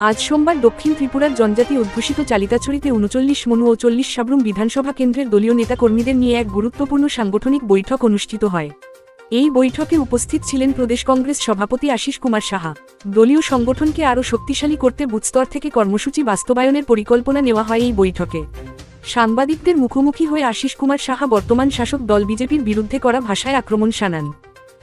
আজ সোমবার দক্ষিণ ত্রিপুরার জনজাতি অধ্যুষিত চালিতাছড়িতে উনচল্লিশ মনু ও চল্লিশ সাবরুম বিধানসভা কেন্দ্রের দলীয় নেতাকর্মীদের নিয়ে এক গুরুত্বপূর্ণ সাংগঠনিক বৈঠক অনুষ্ঠিত হয়। এই বৈঠকে উপস্থিত ছিলেন প্রদেশ কংগ্রেস সভাপতি আশিস কুমার সাহা। দলীয় সংগঠনকে আরও শক্তিশালী করতে বুথস্তর থেকে কর্মসূচি বাস্তবায়নের পরিকল্পনা নেওয়া হয় এই বৈঠকে। সাংবাদিকদের মুখোমুখি হয়ে আশিস কুমার সাহা বর্তমান শাসক দল বিজেপির বিরুদ্ধে করা ভাষায় আক্রমণ শানান।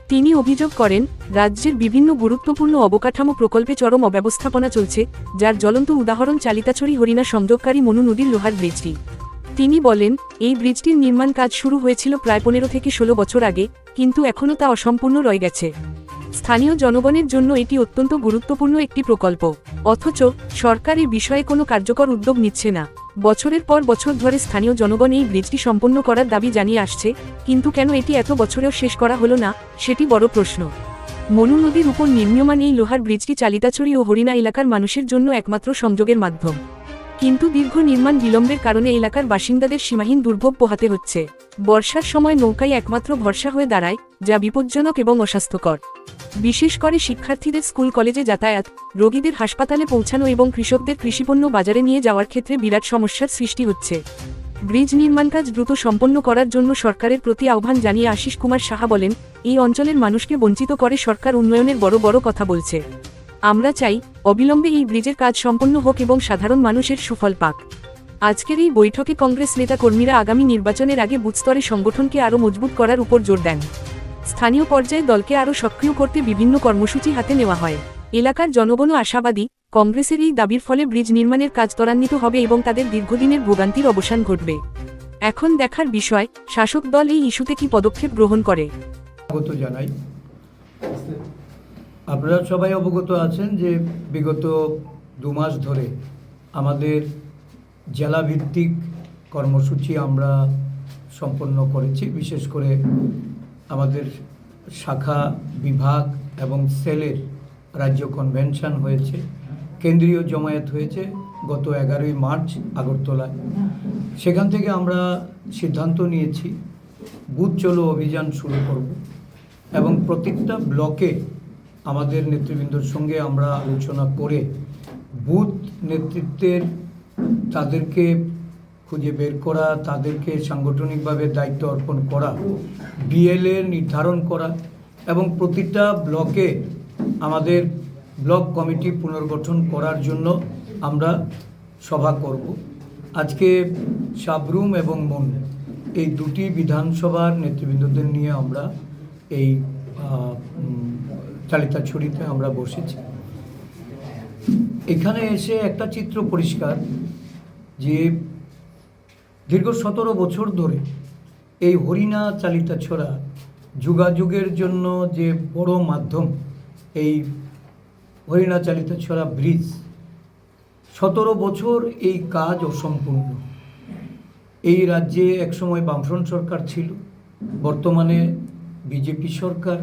তিনি অভিযোগ করেন, রাজ্যের বিভিন্ন গুরুত্বপূর্ণ অবকাঠামো প্রকল্পে চরম অব্যবস্থাপনা চলছে, যার জ্বলন্ত উদাহরণ চালিতাছড়ি হরিণা সংযোগকারী মনু নদীর লোহার ব্রিজটি। তিনি বলেন, এই ব্রিজটির নির্মাণ কাজ শুরু হয়েছিল প্রায় পনেরো থেকে ষোলো বছর আগে, কিন্তু এখনও তা অসম্পূর্ণ রয়ে গেছে। স্থানীয় জনগণের জন্য এটি অত্যন্ত গুরুত্বপূর্ণ একটি প্রকল্প। অথচ, সরকার এই বিষয়ে কোনো কার্যকর উদ্যোগ নিচ্ছে না। বছরের পর বছর ধরে স্থানীয় জনগণ এই ব্রিজটি সম্পন্ন করার দাবি জানিয়ে আসছে, কিন্তু কেন এটি এত বছরেও শেষ করা হলো না, সেটি বড় প্রশ্ন। মনু নদীর উপর নির্মীয়মান এই লোহার ব্রিজটি চালিতাছড়ি ও হরিণা এলাকার মানুষের জন্য একমাত্র সংযোগের মাধ্যম। কিন্তু দীর্ঘ নির্মাণ বিলম্বের কারণে এলাকার বাসিন্দাদের সীমাহীন দুর্ভোগ পোহাতে হচ্ছে। বর্ষার সময় নৌকাই একমাত্র ভরসা হয়ে দাঁড়ায়, যা বিপজ্জনক এবং অস্বাস্থ্যকর। বিশেষ করে শিক্ষার্থীদের স্কুল, কলেজে যাতায়াত, রোগীদের হাসপাতালে পৌঁছানো এবং কৃষকদের কৃষিপণ্য বাজারে নিয়ে যাওয়ার ক্ষেত্রে বিরাট সমস্যার সৃষ্টি হচ্ছে। ব্রিজ নির্মাণ কাজ দ্রুত সম্পন্ন করার জন্য সরকারের প্রতি আহ্বান জানিয়ে আশিস কুমার সাহা বলেন, এই অঞ্চলের মানুষকে বঞ্চিত করে সরকার উন্নয়নের বড় বড় কথা বলছে। আমরা চাই, অবিলম্বে এই ব্রিজের কাজ সম্পন্ন হোক এবং সাধারণ মানুষের সুফল পাক। আজকের এই বৈঠকে কংগ্রেস নেতা কর্মীরা আগামী নির্বাচনের আগে বুথস্তরে সংগঠনকে আরও মজবুত করার উপর জোর দেন। স্থানীয় পর্যায়ে দলকে আরও সক্রিয় করতে বিভিন্ন কর্মসূচি হাতে নেওয়া হয়। এলাকার জনগণও আশাবাদী, কংগ্রেসের এই দাবির ফলে ব্রিজ নির্মাণের কাজ ত্বরান্বিত হবে এবং তাদের দীর্ঘদিনের ভোগান্তির অবসান ঘটবে। এখন দেখার বিষয়, শাসক দল এই ইস্যুতে কি পদক্ষেপ গ্রহণ করে? জানাই। আপনারা সবাই অবগত আছেন যে বিগত দু মাস ধরে আমাদের জেলাভিত্তিক কর্মসূচি আমরা সম্পন্ন করেছি, বিশেষ করে আমাদের শাখা বিভাগ এবং সেলের রাজ্য কনভেনশন হয়েছে। কেন্দ্রীয় জমায়েত হয়েছে গত এগারোই মার্চ আগরতলায়। সেখান থেকে আমরা সিদ্ধান্ত নিয়েছি, বুথ চলো অভিযান শুরু করব এবং প্রত্যেকটা ব্লকে আমাদের নেতৃবৃন্দর সঙ্গে আমরা আলোচনা করে বুথ নেতৃত্বের তাদেরকে খুঁজে বের করা, তাদেরকে সাংগঠনিকভাবে দায়িত্ব অর্পণ করা বিএলএ নির্ধারণ করা এবং প্রতিটা ব্লকে আমাদের ব্লক কমিটি পুনর্গঠন করার জন্য আমরা সভা করব। আজকে সাবরুম এবং মন এই দুটি বিধানসভার নেতৃবৃন্দদের নিয়ে আমরা এই চালিতাছড়িতে আমরা বসেছি। এখানে এসে একটা চিত্র পরিষ্কার যে দীর্ঘ সতেরো বছর ধরে এই হরিণা চালিতা ছড়া যুগাযুগের জন্য যে বড় মাধ্যম এই হরিণা চালিতা ছড়া ব্রিজ, সতেরো বছর এই কাজ অসম্পূর্ণ। এই রাজ্যে একসময় বামফ্রন্ট সরকার ছিল, বর্তমানে বিজেপি সরকার।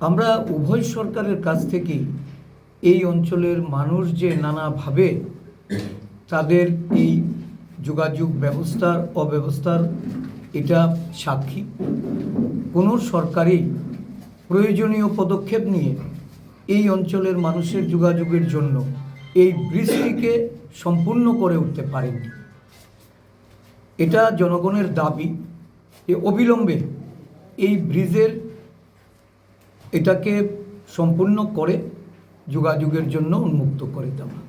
আমরা উভয় সরকারের কাছ থেকেই এই অঞ্চলের মানুষ যে নানাভাবে তাদের এই যোগাযোগ ব্যবস্থার অব্যবস্থার এটা সাক্ষী। কোনো সরকারই প্রয়োজনীয় পদক্ষেপ নিয়ে এই অঞ্চলের মানুষের যোগাযোগের জন্য এই ব্রিজটিকে সম্পূর্ণ করে উঠতে পারেনি এটা জনগণের দাবি যে অবিলম্বে এই ব্রিজের এটাকে সম্পূর্ণ করে যোগাযোগের জন্য উন্মুক্ত করে দেওয়া।